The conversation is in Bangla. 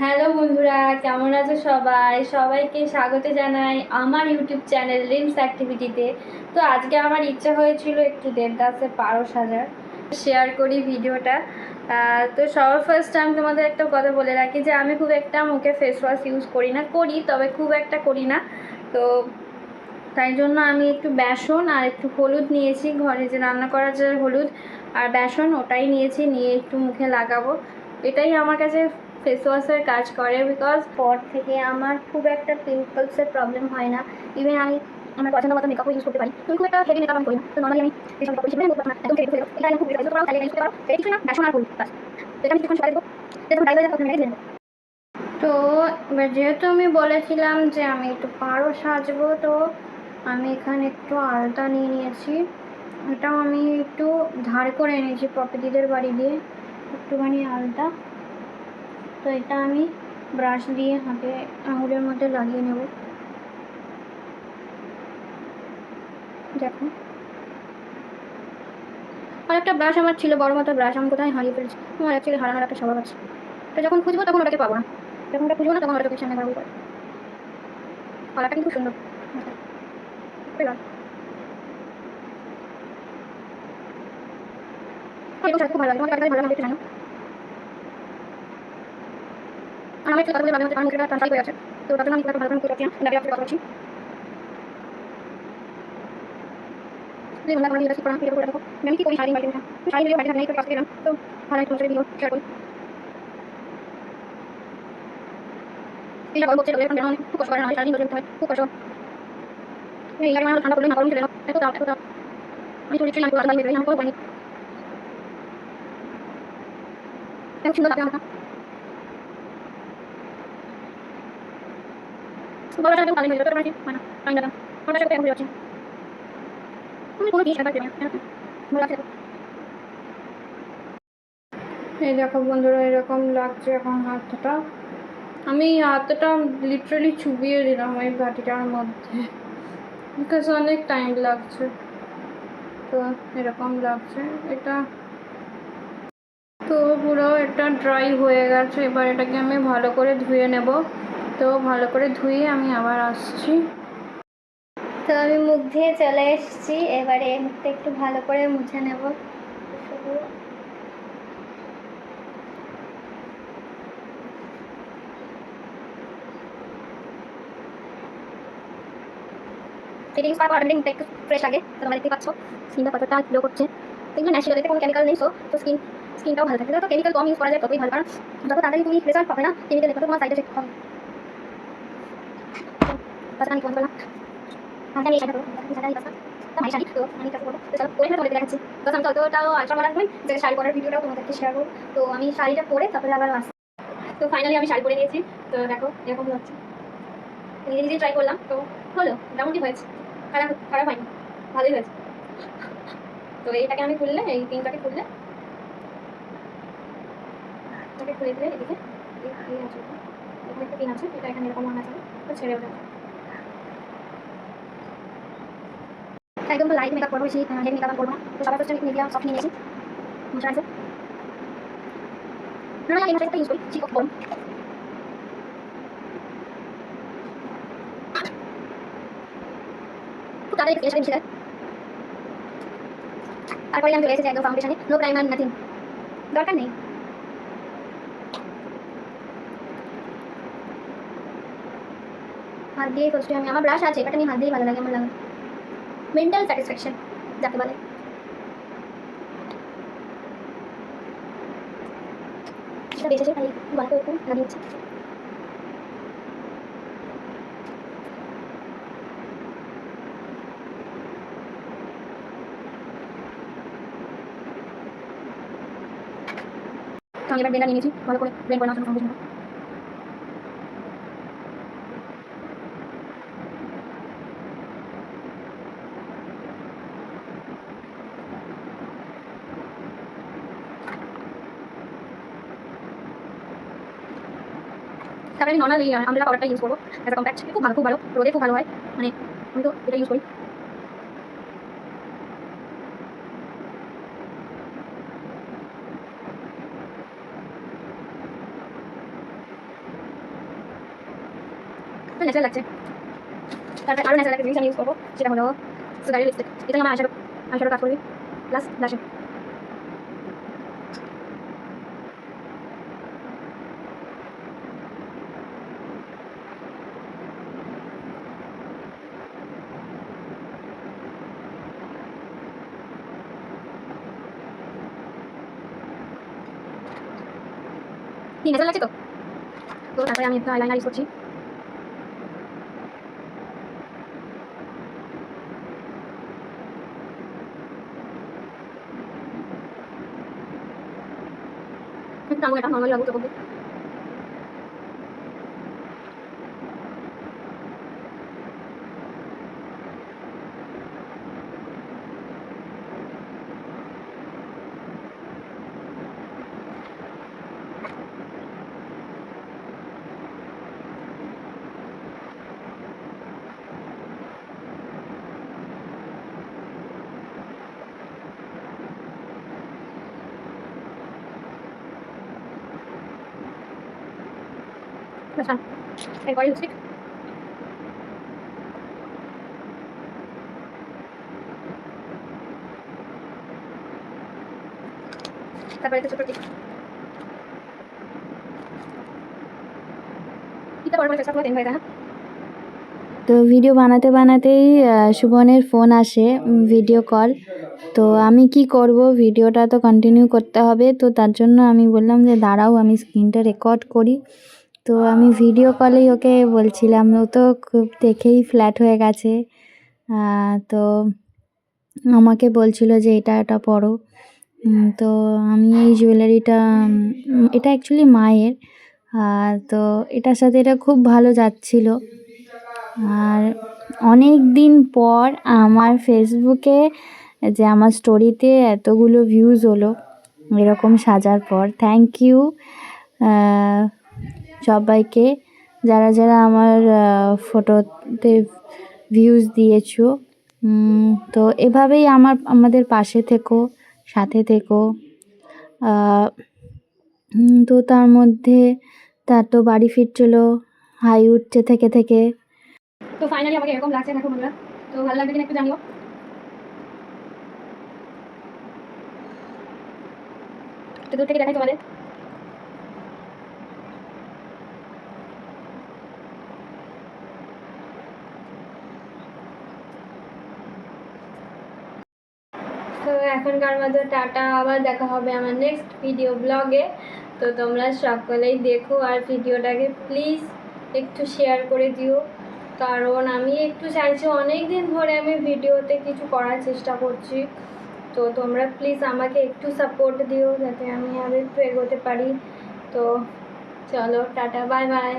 হ্যালো বন্ধুরা, কেমন আছো সবাই? সবাইকে স্বাগত জানাই আমার ইউটিউব চ্যানেল রিমস অ্যাক্টিভিটিতে তো আজকে আমার ইচ্ছা হয়েছিল একটু দেবদাসের পারস হাজার শেয়ার করি ভিডিওটা। তো সবার ফার্স্ট টাইম তোমাদের একটা কথা বলে রাখি যে আমি খুব একটা মুখে ফেস ওয়াশ ইউজ করি না, করি, তবে খুব একটা করি না। তো তাই জন্য আমি একটু বেসন আর একটু হলুদ নিয়েছি। ঘরে যে রান্না করার যে হলুদ আর বেসন ওটাই নিয়েছি, নিয়ে একটু মুখে লাগাবো। এটাই আমার কাছে ফেস ওয়াশের কাজ করে বিকজ পর থেকে আমার খুব একটা পিম্পলসের প্রবলেম হয় না। ইভেন আমি আমার পছন্দ মতো মেকআপও ইউজ করতে পারি। কিন্তু খুব একটা হেভি মেকআপ আমি করি না। তো নর্মালি আমি তো এবার যেহেতু আমি বলেছিলাম যে আমি একটু পারো সাজবো, তো আমি এখানে একটু আলতা নিয়ে নিয়েছি। এটাও আমি একটু ধার করে এনেছি প্রকৃতিদের বাড়ি দিয়ে। একটুখানি আলতা। তো এটা আমি ব্রাশ দিয়ে হাতে আঙুলের মধ্যে লাগিয়ে নেব। দেখো। আর একটা ব্রাশ আমার ছিল, বড় মতো ব্রাশ আমি কোথায় হারিয়ে ফেলছি? আমার অ্যাকচুয়ালি হারানোর একটা স্বভাব আছে। তো যখন খুঁজবো তখন ওটাকে পাবো না। যখন ওটা খুঁজবো না তখন কলাটা কিন্তু সুন্দর। ভালো লাগে। তোমার ভালো লাগে জানো আর আমার একটু কথা বলে ভালো হচ্ছে কারণ মুখটা ট্রান্সফার হয়ে আছে। তো তার জন্য আমি খুব একটা ভালো করে করতে পারছি না দাঁড়িয়ে কথা বলছি এই মনে করি এটা করা ভিডিও করে দেখো। আমি কি করি শাড়ি বাড়ি না শাড়ি ভিডিও বাড়ি নেই তো কাজ দিলাম তো ভালো একটা ভিডিও শেয়ার করি। এটা গল্প হচ্ছে এখন জানো খুব কষ্ট করে না শাড়ি ধরে হয়। খুব কষ্ট। এই গাড়ি মানে ঠান্ডা পড়লে না গরম ছিল না এত দাম এত দাম আমি তো লিটারালি আমি আলাদা হয়ে আমি কোনো পাইনি এত হয়ে না এই দেখো বন্ধুরা, এরকম লাগছে এখন হাতটা। আমি হাতটা লিটারালি চুবিয়ে দিলাম ওই বাটিটার মধ্যে। বিকজ অনেক টাইম লাগছে। তো এরকম লাগছে। এটা তো পুরো এটা ড্রাই হয়ে গেছে। এবার এটাকে আমি ভালো করে ধুয়ে নেব। তো ভালো করে ধুয়ে আমি আবার আসছি। তো আমি মুখ ধুয়ে চলে এসেছি। এবারে মুখটা একটু ভালো করে মুছে নেব। সেটিংস পাওয়ার একটু ফ্রেশ লাগে। তোমরা দেখতে স্কিনটা কতটা করছে। কোনো তো স্কিন স্কিনটাও ভালো থাকে। কেমিক্যাল কম ইউজ করা যায়, ততই ভালো। কারণ যত তাড়াতাড়ি তুমি রেজাল্ট পাবে না কেমিক্যাল তোমার সাইড হবে। তাছাড়া আমি আমি শাড়িটা পরে আবার ফাইনালি আমি শাড়ি পরে নিয়েছি। হয়েছে। খারাপ খারাপ হয়নি। ভালোই হয়েছে। তো এইটাকে আমি খুললে, এই পিনটাকে খুললে। খুলে দিলে এদিকে একটা পিন আছে, এটা এখানে এরকম আনা যাবে ছেড়ে ওঠা একদম তো লাইট মেকআপ করব বেশি হেভি মেকআপ করব না। তো সবার ফার্স্ট আমি মিডিয়াম সফট নিয়ে নিয়েছি। মশারাইজার না না, এই মশারাইজারটা ইউজ করি। চিকো গরম সাথে মিশে যায়। তারপরে আমি চলে এসেছি একদম ফাউন্ডেশনে নো প্রাইমার নাথিং দরকার নেই। হাত দিয়ে ফার্স্টে আমি আমার ব্রাশ আছে এটা আমি হাত দিয়েই ভালো লাগে, আমার লাগে মেন্টাল স্যাটিসফ্যাকশন যাকে বলে। বেঁচেছে তাই আমি এবার ব্লেন্ডার নিয়েছি, ভালো করে ব্লেন্ড করে নেওয়ার জন্য আমি নর্মাল এই আমলা পাউডারটা ইউজ করব। আ কম্প্যাক্ট খুব ভালো খুব ভালো, রোদে খুব ভালো হয়। মানে আমি তো এটা ইউজ করি। তারপরে আরও ন্যাচারাল একটা জিনিস আমি ইউজ করব, সেটা হলো সুগারি লিপস্টিক এটা আমার আশারও আশারও কাজ করবে। প্লাস ব্লাশে কি ন্যাচারাল লাগছে তো তো তারপরে আমি একটা আইলাইনার ইউজ করছি একটু আমার এটা নর্মালি লাগু দিন ভাই হ্যাঁ তো ভিডিও বানাতে বানাতেই সুবনের ফোন আসে ভিডিও কল তো আমি কি করব, ভিডিওটা তো কন্টিনিউ করতে হবে, তো তার জন্য আমি বললাম যে দাঁড়াও, আমি স্ক্রিনটা রেকর্ড করি। তো আমি ভিডিও কলেই ওকে বলছিলাম, ও তো খুব দেখেই ফ্ল্যাট হয়ে গেছে। তো আমাকে বলছিল যে এটা এটা পরো। তো আমি এই জুয়েলারিটা এটা অ্যাকচুয়ালি মায়ের। তো এটার সাথে এটা খুব ভালো যাচ্ছিল। আর অনেক দিন পর আমার ফেসবুকে যে আমার স্টোরিতে এতগুলো ভিউজ হলো, এরকম সাজার পর থ্যাংক ইউ সবাইকে, যারা যারা আমার ফটোতে ভিউজ দিয়েছ তো এভাবেই আমার, আমাদের পাশে থেকো, সাথে থেকো। তো তার মধ্যে তার তো বাড়ি ফিরছিল, হাই উঠছে থেকে থেকে। তো ফাইনালি আমাকে এরকম লাগছে, দেখো বন্ধুরা। তো ভালো লাগবে কিনা একটু জানিও। তো দূর থেকে দেখাই তোমাদের। তো এখনকার মতো টাটা, আবার দেখা হবে আমার নেক্সট ভিডিও ব্লগে তো তোমরা সকলেই দেখো আর ভিডিওটাকে প্লিজ একটু শেয়ার করে দিও। কারণ আমি একটু চাইছি অনেক দিন ধরে আমি ভিডিওতে কিছু করার চেষ্টা করছি। তো তোমরা প্লিজ আমাকে একটু সাপোর্ট দিও যাতে আমি আর একটু এগোতে পারি। তো চলো, টাটা বাই বাই